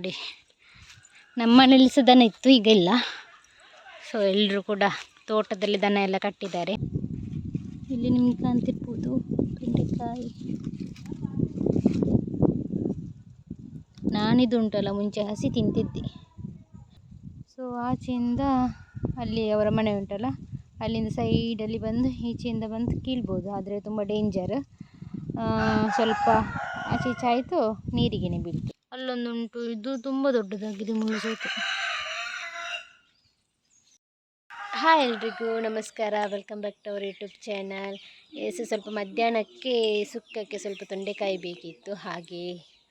ನೋಡಿ. ನಮ್ಮ ಮನೇಲಿ ಸಹ ದನ ಇತ್ತು, ಈಗ ಇಲ್ಲ. ಸೊ ಎಲ್ಲರೂ ಕೂಡ ತೋಟದಲ್ಲಿ ದನ ಎಲ್ಲ ಕಟ್ಟಿದ್ದಾರೆ. ಇಲ್ಲಿ ನಿಮ್ಗೆ ಕಾಣ್ತಿರ್ಬೋದು ಬೆಂಡೆಕಾಯಿ. ನಾನಿದು ಉಂಟಲ್ಲ, ಮುಂಚೆ ಹಸಿ ತಿಂತಿದ್ದೆ. ಸೊ ಆಚೆಯಿಂದ ಅಲ್ಲಿ ಅವರ ಮನೆ ಉಂಟಲ್ಲ, ಅಲ್ಲಿಂದ ಸೈಡಲ್ಲಿ ಬಂದು ಈಚೆಯಿಂದ ಬಂದು ಕೀಳ್ಬೋದು, ಆದರೆ ತುಂಬ ಡೇಂಜರ್ ಸ್ವಲ್ಪ ಆಚೆ ಈಚೆ ಆಯಿತು, ನೀರಿಗೆನೆ ಬೀಳ್ತು. ಅಲ್ಲೊಂದು ಉಂಟು ಇದು ತುಂಬ ದೊಡ್ಡದಾಗಿದೆ ಮುಳ್ಳು ಹಾಯ್ ಎಲ್ರಿಗೂ, ನಮಸ್ಕಾರ. Welcome back to our YouTube channel so, ಸ್ವಲ್ಪ ಮಧ್ಯಾಹ್ನಕ್ಕೆ, ಸುಕ್ಕಕ್ಕೆ ಸ್ವಲ್ಪ ತೊಂಡೆಕಾಯಿ ಬೇಕಿತ್ತು. ಹಾಗೆ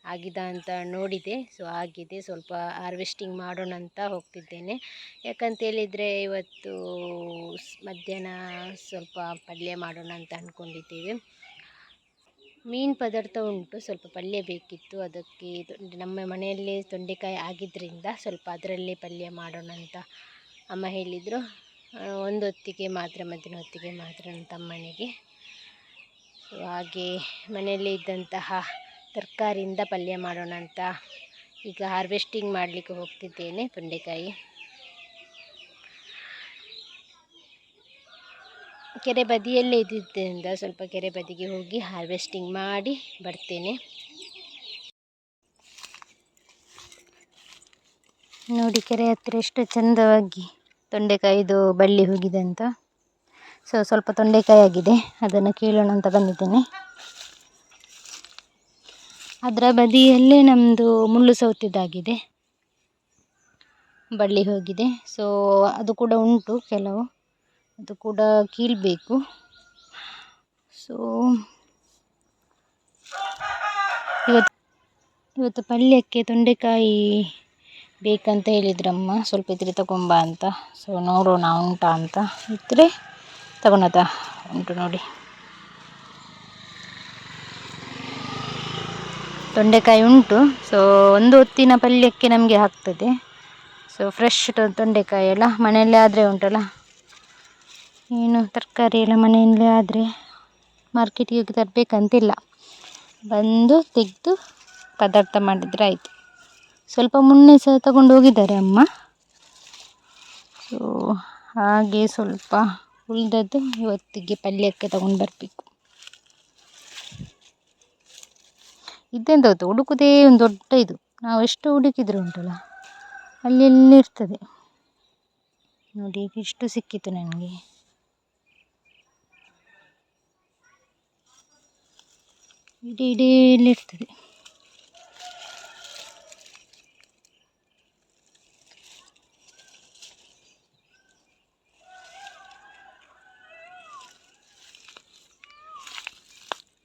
ಆಗಿದೆ ಅಂತ ನೋಡಿದೆ. ಸೊ ಆಗಿದೆ. ಸ್ವಲ್ಪ ಹಾರ್ವೆಸ್ಟಿಂಗ್ ಮಾಡೋಣ ಅಂತ ಹೋಗ್ತಿದ್ದೇನೆ. ಯಾಕಂತ ಹೇಳಿದರೆ, ಇವತ್ತು ಮಧ್ಯಾಹ್ನ ಸ್ವಲ್ಪ ಪಲ್ಯ ಮಾಡೋಣ ಅಂತ ಅಂದ್ಕೊಂಡಿದ್ದೇವೆ ಮೀನು ಪದಾರ್ಥ ಉಂಟು, ಸ್ವಲ್ಪ ಪಲ್ಯ ಬೇಕಿತ್ತು, ಅದಕ್ಕೆ ನಮ್ಮ ಮನೆಯಲ್ಲೇ ತೊಂಡೆಕಾಯಿ ಆಗಿದ್ದರಿಂದ ಸ್ವಲ್ಪ ಅದರಲ್ಲೇ ಪಲ್ಯ ಮಾಡೋಣ ಅಂತ ಅಮ್ಮ ಹೇಳಿದರು. ಒಂದು ಹೊತ್ತಿಗೆ ಮಾತ್ರ, ಮಧ್ಯಾಹ್ನ ಹೊತ್ತಿಗೆ ಮಾತ್ರ ನನ್ನ ತಮ್ಮನಿಗೆ. ಹಾಗೆ ಮನೆಯಲ್ಲೇ ಇದ್ದಂತಹ ತರಕಾರಿಯಿಂದ ಪಲ್ಯ ಮಾಡೋಣ ಅಂತ ಈಗ ಹಾರ್ವೆಸ್ಟಿಂಗ್ ಮಾಡಲಿಕ್ಕೆ ಹೋಗ್ತಿದ್ದೇನೆ ತೊಂಡೆಕಾಯಿ. ಕೆರೆ ಬದಿಯಲ್ಲೇ ಇದ್ದಿದ್ದರಿಂದ ಸ್ವಲ್ಪ ಕೆರೆ ಬದಿಗೆ ಹೋಗಿ ಹಾರ್ವೆಸ್ಟಿಂಗ್ ಮಾಡಿ ಬರ್ತೇನೆ. ನೋಡಿ ಕೆರೆ ಹತ್ತಿರ ಎಷ್ಟು ಚಂದವಾಗಿ ತೊಂಡೆಕಾಯಿದು ಬಳ್ಳಿ ಹೋಗಿದೆ ಅಂತ. ಸೊ ಸ್ವಲ್ಪ ತೊಂಡೆಕಾಯಿ ಆಗಿದೆ. ಅದನ್ನು ಕೇಳೋಣ ಅಂತ ಬಂದಿದ್ದೇನೆ. ಅದರ ಬದಿಯಲ್ಲೇ ನಮ್ಮದು ಮುಳ್ಳು ಸೌತಿದ್ದಾಗಿದೆ. ಬಳ್ಳಿ ಹೋಗಿದೆ. ಸೊ ಅದು ಕೂಡ ಉಂಟು ಕೆಲವು. ಅದು ಕೂಡ ಕೀಳಬೇಕು. ಸೊ ಇವತ್ತು ಇವತ್ತು ಪಲ್ಯಕ್ಕೆ ತೊಂಡೆಕಾಯಿ ಬೇಕಂತ ಹೇಳಿದ್ರಮ್ಮ. ಸ್ವಲ್ಪ ಇದ್ರೆ ತಗೊಂಬ ಅಂತ. ಸೊ ನೋಡೋಣ ಉಂಟಾ ಅಂತ. ಇದ್ದರೆ ತಗೊಳದ ಉಂಟು ನೋಡಿ. ತೊಂಡೆಕಾಯಿ ಉಂಟು. ಸೊ ಒಂದು ಹೊತ್ತಿನ ಪಲ್ಯಕ್ಕೆ ನಮಗೆ ಆಗ್ತದೆ. ಸೊ ಫ್ರೆಶ್ ತೊಂಡೆಕಾಯಿ ಎಲ್ಲ ಮನೆಯಲ್ಲೇ ಆದರೆ ಉಂಟಲ್ಲ? ಏನು ತರಕಾರಿ ಎಲ್ಲ ಮನೆಯಲ್ಲೇ ಆದರೆ ಮಾರ್ಕೆಟಿಗೆ ಹೋಗಿ ತರಬೇಕಂತಿಲ್ಲ. ಬಂದು ತೆಗೆದು ಪದಾರ್ಥ ಮಾಡಿದರೆ ಆಯಿತು. ಸ್ವಲ್ಪ ಮುನ್ನೆ ಸಹ ತಗೊಂಡು ಹೋಗಿದ್ದಾರೆ ಅಮ್ಮ. ಸೊ ಹಾಗೆ ಸ್ವಲ್ಪ ಉಳಿದದ್ದು ಇವತ್ತಿಗೆ ಪಲ್ಯಕ್ಕೆ ತಗೊಂಡು ಬರಬೇಕು. ಇದೆಂತ ಗೊತ್ತು? ಹುಡುಕುದೇ ಒಂದು ದೊಡ್ಡ ಇದು. ನಾವು ಎಷ್ಟು ಹುಡುಕಿದ್ರು ಉಂಟಲ್ಲ, ಅಲ್ಲಿ ಇರ್ತದೆ? ನೋಡಿ ಇಷ್ಟು ಸಿಕ್ಕಿತು ನನಗೆ. ಇಡೀ ಇಡೀಲಿ ಇರ್ತದೆ.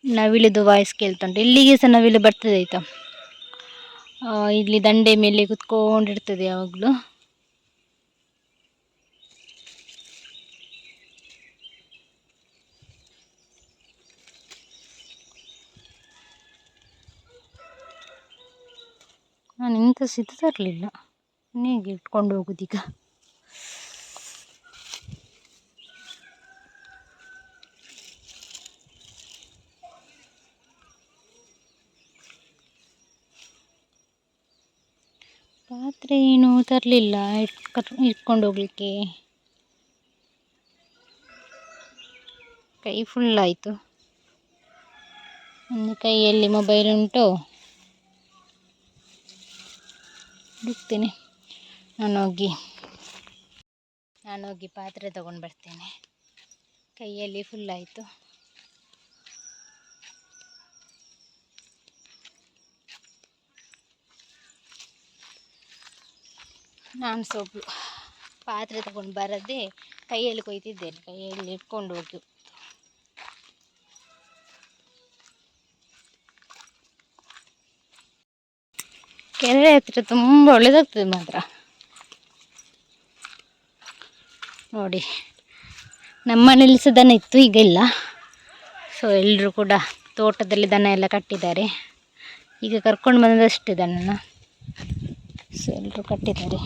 ನವಿಲಿದು ವಾಯ್ಸ್ ಕೇಳ್ತುಂಟು ಇಲ್ಲಿಗೆ ಸಹ ನವಿಲು ಬರ್ತದೆ ಆಯಿತಾ? ಇಲ್ಲಿ ದಂಡೆ ಮೇಲೆ ಕುತ್ಕೊಂಡಿರ್ತದೆ ಯಾವಾಗಲೂ. ನಾನು ಸಿದ್ದು ತರಲಿಲ್ಲ. ನೀಗೆ ಇಟ್ಕೊಂಡು ಹೋಗೋದೀಗ ಪಾತ್ರೆ ಏನು ತರಲಿಲ್ಲ ಇಟ್ಕೊಂಡು ಹೋಗ್ಲಿಕ್ಕೆ. ಕೈ ಫುಲ್ ಆಯಿತು. ಒಂದು ಕೈಯಲ್ಲಿ ಮೊಬೈಲ್ ಉಂಟು. ಹುಡುಕ್ತೇನೆ ನಾನು ಹೋಗಿ ನಾನು ಹೋಗಿ ಪಾತ್ರೆ ತಗೊಂಡು ಬರ್ತೇನೆ. ಕೈಯಲ್ಲಿ ಫುಲ್ ಆಯಿತು. ನಾನು ಸೊಪ್ಪು ಪಾತ್ರೆ ತಗೊಂಡು ಬರದೆ ಕೈಯಲ್ಲಿ ಕೊಯ್ತಿದ್ದೇನೆ. ಕೈಯಲ್ಲಿ ಇಟ್ಕೊಂಡು ಹೋಗಿ. ಕೆರೆ ಹತ್ರ ತುಂಬ ಒಳ್ಳೆಯದಾಗ್ತದೆ ಮಾತ್ರ. ನೋಡಿ, ನಮ್ಮ ಮನೆಯಲ್ಲಿ ಸಹ ದನ ಇತ್ತು, ಈಗ ಇಲ್ಲ. ಸೊ ಎಲ್ಲರೂ ಕೂಡ ತೋಟದಲ್ಲಿ ದನ ಎಲ್ಲ ಕಟ್ಟಿದ್ದಾರೆ. ಈಗ ಕರ್ಕೊಂಡು ಬಂದದಷ್ಟೇ ದನನ. ಸೊ ಎಲ್ಲರೂ ಕಟ್ಟಿದ್ದಾರೆ.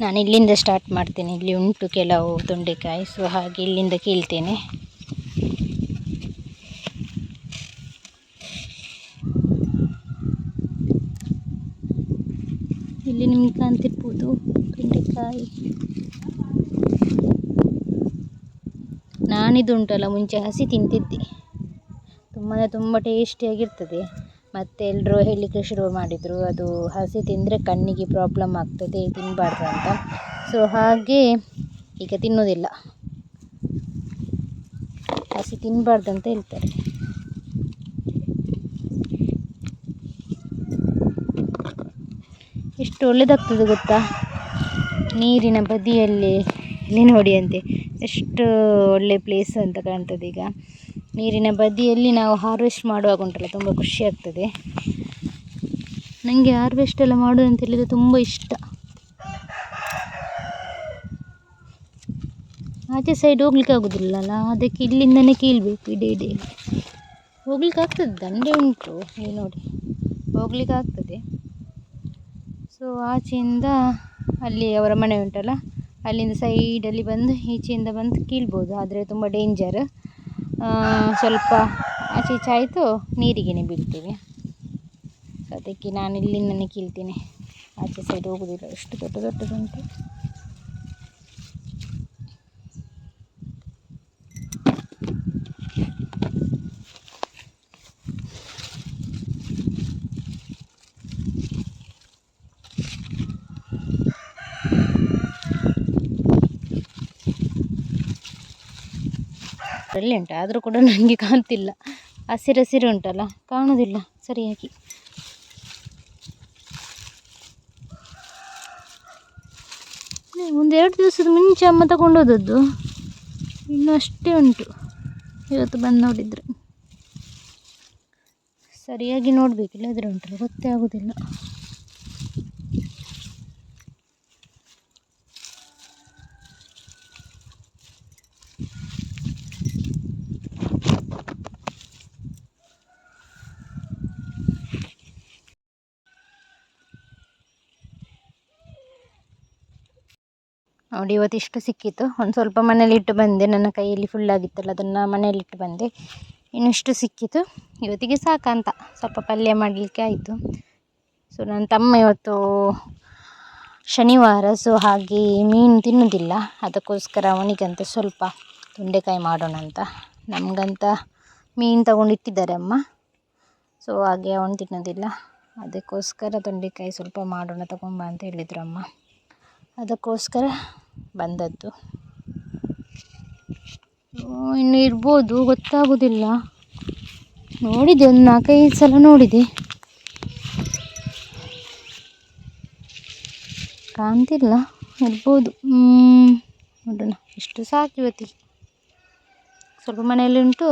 ನಾನು ಇಲ್ಲಿಂದ ಸ್ಟಾರ್ಟ್ ಮಾಡ್ತೇನೆ. ಇಲ್ಲಿ ಉಂಟು ಕೆಲವು ತೊಂಡೆಕಾಯಿ ಸೊ ಹಾಗೆ ಇಲ್ಲಿಂದ ಕೀಳ್ತೇನೆ. ಇಲ್ಲಿ ನಿಮ್ಗೆ ಕಾಣ್ತಿರ್ಬೋದು ತೊಂಡೆಕಾಯಿ. ನಾನಿದು ಉಂಟಲ್ಲ ಮುಂಚೆ ಹಸಿ ತಿಂತಿದ್ದೆ. ತುಂಬ ತುಂಬ ಟೇಸ್ಟಿಯಾಗಿರ್ತದೆ ಮತ್ತು ಎಲ್ಲರೂ ಹೇಳಲಿಕ್ಕೆ ಶುರು ಮಾಡಿದರು. ಅದು ಹಸಿ ತಿಂದರೆ ಕಣ್ಣಿಗೆ ಪ್ರಾಬ್ಲಮ್ ಆಗ್ತದೆ ತಿನ್ನಬಾರ್ದು ಅಂತ. ಸೊ ಹಾಗೆ ಈಗ ತಿನ್ನೋದಿಲ್ಲ. ಹಸಿ ತಿನ್ನಬಾರ್ದು ಅಂತ ಹೇಳ್ತಾರೆ. ಎಷ್ಟು ಒಳ್ಳೆಯದಾಗ್ತದೆ ಗೊತ್ತಾ? ನೀರಿನ ಬದಿಯಲ್ಲಿ, ಇಲ್ಲಿ ನೋಡಿ ಅಂತೆ, ಎಷ್ಟು ಒಳ್ಳೆ ಪ್ಲೇಸ್ ಅಂತ ಕಾಣ್ತದೆ ಈಗ. ನೀರಿನ ಬದಿಯಲ್ಲಿ ನಾವು ಹಾರ್ವೆಸ್ಟ್ ಮಾಡುವಾಗ ಉಂಟಲ್ಲ, ತುಂಬ ಖುಷಿ ಆಗ್ತದೆ. ನನಗೆ ಹಾರ್ವೆಸ್ಟ್ ಎಲ್ಲ ಮಾಡೋದು ಅಂತ ಹೇಳಿದರೆ ತುಂಬ ಇಷ್ಟ. ಆಚೆ ಸೈಡ್ ಹೋಗ್ಲಿಕ್ಕೆ ಆಗೋದಿಲ್ಲಲ್ಲ, ಅದಕ್ಕೆ ಇಲ್ಲಿಂದನೇ ಕೀಳ್ಬೇಕು ಇಡೀ ಇಡೀ ಹೋಗ್ಲಿಕ್ಕೆ ಆಗ್ತದೆ, ದಂಡೆ ಉಂಟು, ನೀವು ನೋಡಿ. ಹೋಗ್ಲಿಕ್ಕೆ ಆಗ್ತದೆ. ಸೊ ಆಚೆಯಿಂದ ಅಲ್ಲಿ ಅವರ ಮನೆ ಉಂಟಲ್ಲ, ಅಲ್ಲಿಂದ ಸೈಡಲ್ಲಿ ಬಂದು, ಈಚೆಯಿಂದ ಬಂದು ಕೀಳ್ಬೋದು, ಆದರೆ ತುಂಬ ಡೇಂಜರ್ ಸ್ವಲ್ಪ ಆಚೆ ಈಚೆ ಆಯಿತು ನೀರಿಗೆನೆ ಬೀಳ್ತೀವಿ. ಅದಕ್ಕೆ ನಾನು ಇಲ್ಲಿಂದನೇ ಕೀಳ್ತೀನಿ ಆಚೆ ಸೈಡ್ ಹೋಗೋದಿಲ್ಲ, ಎಷ್ಟು ದೊಡ್ಡ ದೊಡ್ಡದುಂಟು. ಒಳ್ಳೆ ಉಂಟು ಆದರೂ ಕೂಡ ನನಗೆ ಕಾಣ್ತಿಲ್ಲ. ಹಸಿರು ಹಸಿರು ಉಂಟಲ್ಲ, ಕಾಣೋದಿಲ್ಲ ಸರಿಯಾಗಿ. ಒಂದು ಎರಡು ದಿವಸದ ಮುಂಚೆ ಅಮ್ಮ ತಗೊಂಡು ಹೋದದ್ದು. ಇನ್ನು ಅಷ್ಟೇ ಉಂಟು. ಇವತ್ತು ಬಂದು ನೋಡಿದರೆ. ಸರಿಯಾಗಿ ನೋಡಬೇಕಿಲ್ಲ ಇದ್ರೆ ಉಂಟಲ್ಲ, ಗೊತ್ತೇ ಆಗೋದಿಲ್ಲ. ನೋಡಿ ಇವತ್ತಿಷ್ಟು ಸಿಕ್ಕಿತ್ತು. ಒಂದು ಸ್ವಲ್ಪ ಮನೇಲಿ ಇಟ್ಟು ಬಂದೆ. ನನ್ನ ಕೈಯಲ್ಲಿ ಫುಲ್ ಆಗಿತ್ತಲ್ಲ, ಅದನ್ನು ಮನೇಲಿಟ್ಟು ಬಂದೆ. ಇನ್ನಿಷ್ಟು ಸಿಕ್ಕಿತು ಇವತ್ತಿಗೆ ಸಾಕಂತ. ಸ್ವಲ್ಪ ಪಲ್ಯ ಮಾಡಲಿಕ್ಕೆ ಆಯಿತು. ಸೊ ನನ್ನ ತಮ್ಮ ಇವತ್ತು ಶನಿವಾರ ಸೊ ಹಾಗೆ ಮೀನು ತಿನ್ನೋದಿಲ್ಲ. ಅದಕ್ಕೋಸ್ಕರ ಅವನಿಗಂತ ಸ್ವಲ್ಪ ತೊಂಡೆಕಾಯಿ ಮಾಡೋಣ ಅಂತ ನಮಗಂತ ಮೀನು ತಗೊಂಡು ಇಟ್ಟಿದ್ದಾರೆ ಅಮ್ಮ. ಸೊ ಹಾಗೆ ಅವನು ತಿನ್ನೋದಿಲ್ಲ. ಅದಕ್ಕೋಸ್ಕರ ತೊಂಡೆಕಾಯಿ ಸ್ವಲ್ಪ ಮಾಡೋಣ ತಗೊಂಬ ಅಂತ ಹೇಳಿದ್ರು ಅಮ್ಮ. ಅದಕ್ಕೋಸ್ಕರ ಬಂದದ್ದು. ಇನ್ನು ಇರ್ಬೋದು, ಗೊತ್ತಾಗೋದಿಲ್ಲ. ನೋಡಿದೆ, ಒಂದು ನಾಲ್ಕೈದು ಸಲ ನೋಡಿದೆ. ಕಾಣ್ತಿಲ್ಲ, ಇರ್ಬೋದು. ನೋಡೋಣ ಇಷ್ಟು ಸಾಕು ಇವತ್ತಿಗೆ. ಸ್ವಲ್ಪ ಮನೆಯಲ್ಲಿ ಉಂಟು,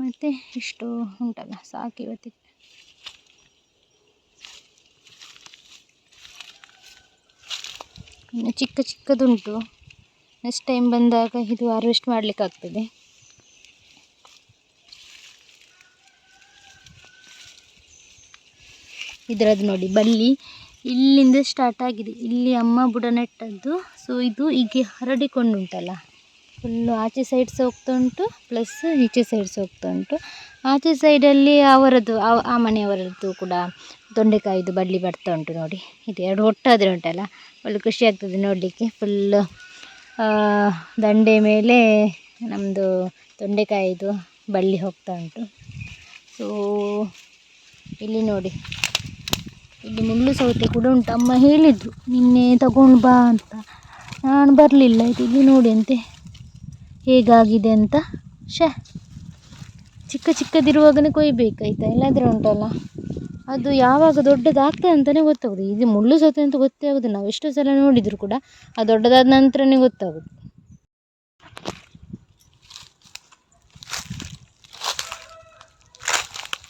ಮತ್ತು ಇಷ್ಟು ಉಂಟಲ್ಲ, ಸಾಕು ಇವತ್ತಿಗೆ. ಚಿಕ್ಕ ಚಿಕ್ಕದುಂಟು. ನೆಕ್ಸ್ಟ್ ಟೈಮ್ ಬಂದಾಗ ಇದು ಹಾರ್ವೆಸ್ಟ್ ಮಾಡಲಿಕ್ಕಾಗ್ತದೆ ಇದರದ್ದು ನೋಡಿ ಬಲ್ಲಿ ಇಲ್ಲಿಂದ ಸ್ಟಾರ್ಟ್ ಆಗಿದೆ. ಇಲ್ಲಿ ಅಮ್ಮ ಬುಡ ನೆಟ್ಟದ್ದು ಸೊ ಇದು ಹೀಗೆ ಹರಡಿಕೊಂಡುಂಟಲ್ಲ. ಫುಲ್ಲು ಆಚೆ ಸೈಡ್ ಸಹ ಹೋಗ್ತಾ ಉಂಟು ಪ್ಲಸ್ ಈಚೆ ಸೈಡ್ ಸಹ ಹೋಗ್ತಾ ಉಂಟು. ಆಚೆ ಸೈಡಲ್ಲಿ ಅವರದ್ದು ಆ ಮನೆಯವರದ್ದು ಕೂಡ ತೊಂಡೆಕಾಯಿದು, ಬಳ್ಳಿ ಬರ್ತಾ ಉಂಟು ನೋಡಿ. ಇದು ಎರಡು ಒಟ್ಟಾದರೆ ಉಂಟಲ್ಲ, ಒಳ್ಳೆ ಖುಷಿ ಆಗ್ತದೆ ನೋಡಲಿಕ್ಕೆ. ಫುಲ್ಲು ದಂಡೆ ಮೇಲೆ ನಮ್ಮದು ತೊಂಡೆಕಾಯಿದು, ಬಳ್ಳಿ ಹೋಗ್ತಾ ಉಂಟು. ಸೊ ಇಲ್ಲಿ ನೋಡಿ. ಇಲ್ಲಿ ಮುಳ್ಳು ಸೌತೆ ಕೂಡ ಉಂಟು. ಅಮ್ಮ ಹೇಳಿದರು, ನಿನ್ನೆ ತಗೊಂಡು ಬಾ ಅಂತ. ನಾನು ಬರಲಿಲ್ಲ, ಇದು ಇಲ್ಲಿ ನೋಡಿ ಅಂತೆ. ಹೇಗಾಗಿದೆ ಅಂತ? ಶೇ ಚಿಕ್ಕ ಚಿಕ್ಕದಿರುವಾಗಲೇ ಕೊಯ್ಬೇಕಾಯ್ತಾ? ಇಲ್ಲಾದರೆ ಉಂಟಲ್ಲ? ಅದು ಯಾವಾಗ ದೊಡ್ಡದಾಗ್ತದೆ ಅಂತಲೇ ಗೊತ್ತಾಗೋದು. ಇದು ಮುಳ್ಳು ಸೌತೆ ಅಂತ ಗೊತ್ತೇ ಆಗೋದು ನಾವು ಎಷ್ಟೋ ಸಲ ನೋಡಿದರೂ ಕೂಡ ಅದು ದೊಡ್ಡದಾದ ನಂತರನೇ ಗೊತ್ತಾಗೋದು.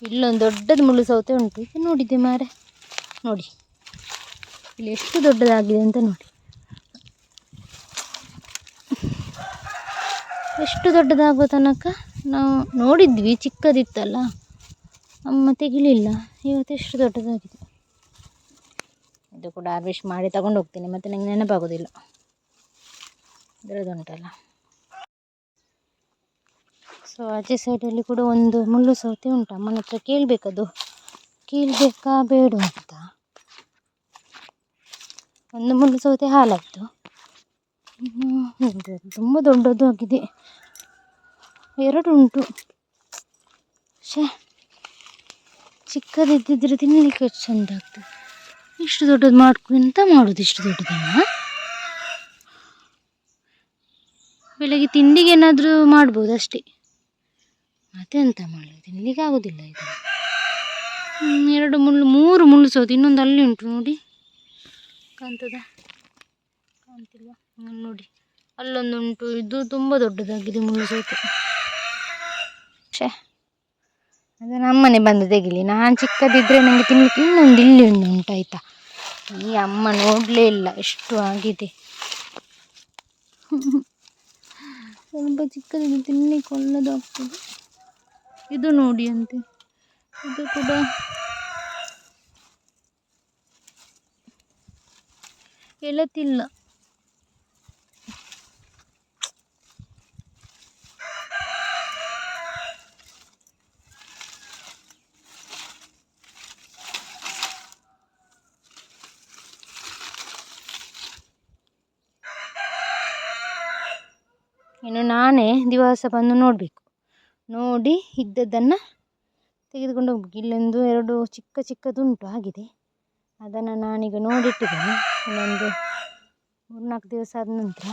ಇಲ್ಲೊಂದು ದೊಡ್ಡದು ಮುಳ್ಳು ಸೌತೆ ಉಂಟು. ಇದು ನೋಡಿದ್ದೆ ಮಾರೆ. ನೋಡಿ. ಇಲ್ಲಿ ಎಷ್ಟು ದೊಡ್ಡದಾಗಿದೆ ಅಂತ ನೋಡಿ. ಎಷ್ಟು ದೊಡ್ಡದಾಗುವ ತನಕ ನಾವು ನೋಡಿದ್ವಿ, ಚಿಕ್ಕದಿತ್ತಲ್ಲ. ಅಮ್ಮ ತೆಗಿಲಿಲ್ಲ, ಇವತ್ತು ಎಷ್ಟು ದೊಡ್ಡದಾಗಿದೆ. ಇದು ಕೂಡ ಹಾರ್ವೆಸ್ಟ್ ಮಾಡಿ ತಗೊಂಡು ಹೋಗ್ತೀನಿ, ಮತ್ತು ನನಗೆ ನೆನಪಾಗೋದಿಲ್ಲ. ಇದರದ್ದುಂಟಲ್ಲ. ಸೊ ಆಚೆ ಸೈಡಲ್ಲಿ ಕೂಡ ಒಂದು ಮುಳ್ಳು ಸೌತೆ ಉಂಟು, ಅಮ್ಮನ ಹತ್ರ ಕೇಳಬೇಕದು. ಕೇಳಬೇಕಾ ಬೇಡ ಅಂತ. ಒಂದು ಮುಳ್ಳು ಸೌತೆ ಹಾಲಾಯಿತು ಇನ್ನು ತುಂಬ ದೊಡ್ಡದು ಆಗಿದೆ. ಎರಡು ಉಂಟು. ಶೇ ಚಿಕ್ಕದಿದ್ದಿದ್ರೆ ತಿನ್ನಲಿಕ್ಕೆ ಎಷ್ಟು ಚಂದ ಆಗ್ತದೆ. ಇಷ್ಟು ದೊಡ್ಡದು ಮಾಡ್ಕೊ, ಎಂತ ಮಾಡೋದು ಇಷ್ಟು ದೊಡ್ಡದನ್ನು? ಬೆಳಗ್ಗೆ ತಿಂಡಿಗೆ ಏನಾದರೂ ಮಾಡ್ಬೋದು ಅಷ್ಟೇ. ಮತ್ತೆ ಎಂತ ಮಾಡೋದು? ತಿನ್ನಲಿಕ್ಕೆ ಆಗೋದಿಲ್ಲ ಇದು. ಎರಡು ಮುಳ್ಳು, ಮೂರು ಮುಳ್ಳು ಸೌದು ಇನ್ನೊಂದು ಅಲ್ಲಿ ಉಂಟು ನೋಡಿ. ಕಾಣ್ತದ? ಕಾಣ್ತಿಲ್ವಾ? ನೋಡಿ. ಅಲ್ಲೊಂದು ಉಂಟು ಇದು ತುಂಬ ದೊಡ್ಡದಾಗಿದೆ ಮುಳ್ಳು ಸೌತೆ. ಛೇ, ಅದು ನಮ್ಮನೆ ಬಂದು ತೆಗಿಲಿ. ನಾನು ಚಿಕ್ಕದಿದ್ದರೆ ನನಗೆ ತಿನ್ನಲಿಕ್ಕೆ ಇನ್ನೊಂದು ಇಲ್ಲಿ ಒಂದು ಉಂಟಾಯ್ತಾ? ಈ ಅಮ್ಮ ನೋಡಲೇ ಇಲ್ಲ, ಎಷ್ಟು ಆಗಿದೆ. ಸ್ವಲ್ಪ ಚಿಕ್ಕದಿದ್ದು ತಿನ್ನಲಿಕ್ಕೆ ಒಳ್ಳೆದಾಗ್ತದೆ. ಇದು ನೋಡಿ ಅಂತೆ. ಇದು ಕೂಡ ಎಳತಿಲ್ಲ. ಇನ್ನು ನಾನೇ ದಿವಸ ಬಂದು ನೋಡಬೇಕು. ನೋಡಿ ಇದ್ದದ್ದನ್ನು ತೆಗೆದುಕೊಂಡು ಹೋಗ್ಬೇಕು. ಇಲ್ಲೊಂದು ಎರಡು ಚಿಕ್ಕ ಚಿಕ್ಕದುಂಟು ಆಗಿದೆ. ಅದನ್ನು ನಾನೀಗ ನೋಡಿಟ್ಟಿದ್ದೇನೆ. ಇನ್ನೊಂದು ಮೂರ್ನಾಲ್ಕು ದಿವಸ ಆದ ನಂತರ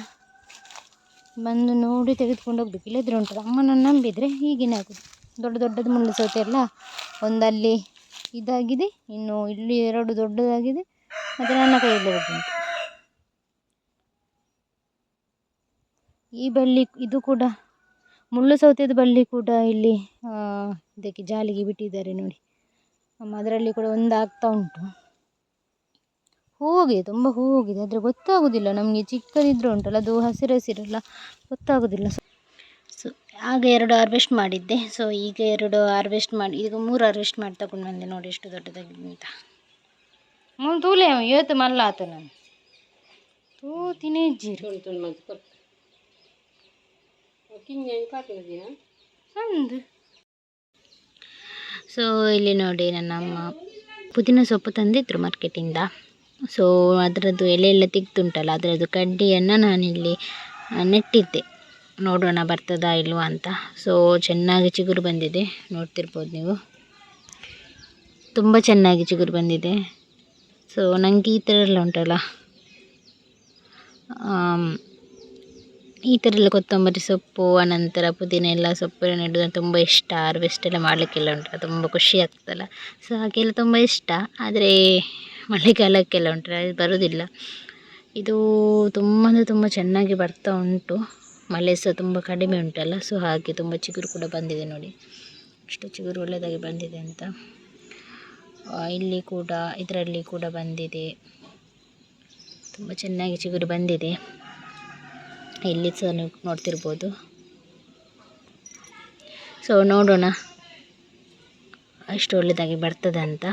ಬಂದು ನೋಡಿ ತೆಗೆದುಕೊಂಡು ಹೋಗ್ಬೇಕು. ಇಲ್ಲದ್ರೆ ಉಂಟು. ಅಮ್ಮನನ್ನು ನಂಬಿದರೆ ಹೀಗೇನೆ ಆಗೋದು ದೊಡ್ಡ ದೊಡ್ಡದು ಮುಳ್ಳು ಸೌತೆ ಎಲ್ಲ ಒಂದಲ್ಲಿ ಇದಾಗಿದೆ. ಇನ್ನು ಇಲ್ಲಿ ಎರಡು ದೊಡ್ಡದಾಗಿದೆ. ಮತ್ತು ನನ್ನ ಕೈಯಲ್ಲಿ ಉಂಟು ಈ ಬಳ್ಳಿ ಇದು ಕೂಡ ಮುಳ್ಳು ಸೌತೆದು ಬಳ್ಳಿ ಕೂಡ ಇಲ್ಲಿ ಇದಕ್ಕೆ ಜಾಲಿಗೆ ಬಿಟ್ಟಿದ್ದಾರೆ ನೋಡಿ. ಅದರಲ್ಲಿ ಕೂಡ ಒಂದು ಆಗ್ತಾ ಉಂಟು. ಹೂವಿದೆ ತುಂಬ ಹೋಗಿದೆ ಆದರೆ ಗೊತ್ತಾಗೋದಿಲ್ಲ, ನಮಗೆ ಚಿಕ್ಕದಿದ್ರು ಉಂಟಲ್ಲ, ಅದು ಹಸಿರು ಹಸಿರಲ್ಲ ಗೊತ್ತಾಗೋದಿಲ್ಲ. ಸೊ ಆಗ ಎರಡು ಹಾರ್ವೆಸ್ಟ್ ಮಾಡಿದ್ದೆ. ಸೊ ಈಗ ಎರಡು ಹಾರ್ವೆಸ್ಟ್ ಮಾಡಿ, ಈಗ ಮೂರು ಹಾರ್ವೆಸ್ಟ್ ಮಾಡಿ ತಗೊಂಡು ಬಂದೆ ನೋಡಿ, ಎಷ್ಟು ದೊಡ್ಡದಾಗಿದೆ ಅಂತ. ತೂಲೆ ಇವತ್ತು ಮಲ್ಲ ಆತ ನಾನು. ತೂತಿನೇ ಜೀರು ಅಂದು ಸೊ ಇಲ್ಲಿ ನೋಡಿ ನನ್ನಮ್ಮ ಪುದೀನ ಸೊಪ್ಪು ತಂದಿದ್ರು ಮಾರ್ಕೆಟಿಂದ. ಸೊ ಅದರದ್ದು ಎಲೆ ಎಲ್ಲ ತೆಗ್ದುಂಟಲ್ಲ, ಅದರದ್ದು ಕಡ್ಡಿಯನ್ನು ನಾನಿಲ್ಲಿ ನೆಟ್ಟಿದ್ದೆ. ನೋಡೋಣ ಬರ್ತದಾ ಇಲ್ವಾ ಅಂತ. ಸೊ ಚೆನ್ನಾಗಿ ಚಿಗುರು ಬಂದಿದೆ. ನೋಡ್ತಿರ್ಬೋದು ನೀವು. ತುಂಬ ಚೆನ್ನಾಗಿ ಚಿಗುರು ಬಂದಿದೆ. ಸೊ ನನಗೆ ಈ ಥರ ಎಲ್ಲ ಉಂಟಲ್ಲ. ಈ ಥರ ಎಲ್ಲ ಕೊತ್ತಂಬರಿ ಸೊಪ್ಪು, ಅನಂತರ ಪುದೀನ ಎಲ್ಲ ಸೊಪ್ಪೆಲ್ಲ ನೆಡೋದು ತುಂಬ ಇಷ್ಟ. ಹಾರ್ವೆಸ್ಟ್ ಎಲ್ಲ ಮಾಡಲಿಕ್ಕೆಲ್ಲ ಉಂಟಲ್ಲ ತುಂಬ ಖುಷಿ ಆಗ್ತದಲ್ಲ. ಸೊ ಹಾಗೆಲ್ಲ ತುಂಬ ಇಷ್ಟ. ಆದರೆ ಮಳೆಗಾಲಕ್ಕೆಲ್ಲ ಉಂಟಲ್ಲ ಅದು ಬರೋದಿಲ್ಲ. ಇದು ತುಂಬ ಅಂದರೆ ತುಂಬ ಚೆನ್ನಾಗಿ ಬರ್ತಾ ಉಂಟು. ಮಳೆ ಸಹ ತುಂಬ ಕಡಿಮೆ ಉಂಟಲ್ಲ. ಸೊ ಹಾಗೆ ತುಂಬ ಚಿಗುರು ಕೂಡ ಬಂದಿದೆ ನೋಡಿ. ಇಷ್ಟು ಚಿಗುರು ಒಳ್ಳೆಯದಾಗಿ ಬಂದಿದೆ ಅಂತ. ಇಲ್ಲಿ ಕೂಡ, ಇದರಲ್ಲಿ ಕೂಡ ಬಂದಿದೆ. ತುಂಬ ಚೆನ್ನಾಗಿ ಚಿಗುರು ಬಂದಿದೆ. ಇಲ್ಲಿ ಸಹ ನೀವು ನೋಡ್ತಿರ್ಬೋದು. ಸೊ ನೋಡೋಣ. ಅಷ್ಟು ಒಳ್ಳೆಯದಾಗಿ ಬರ್ತದೆ ಅಂತ.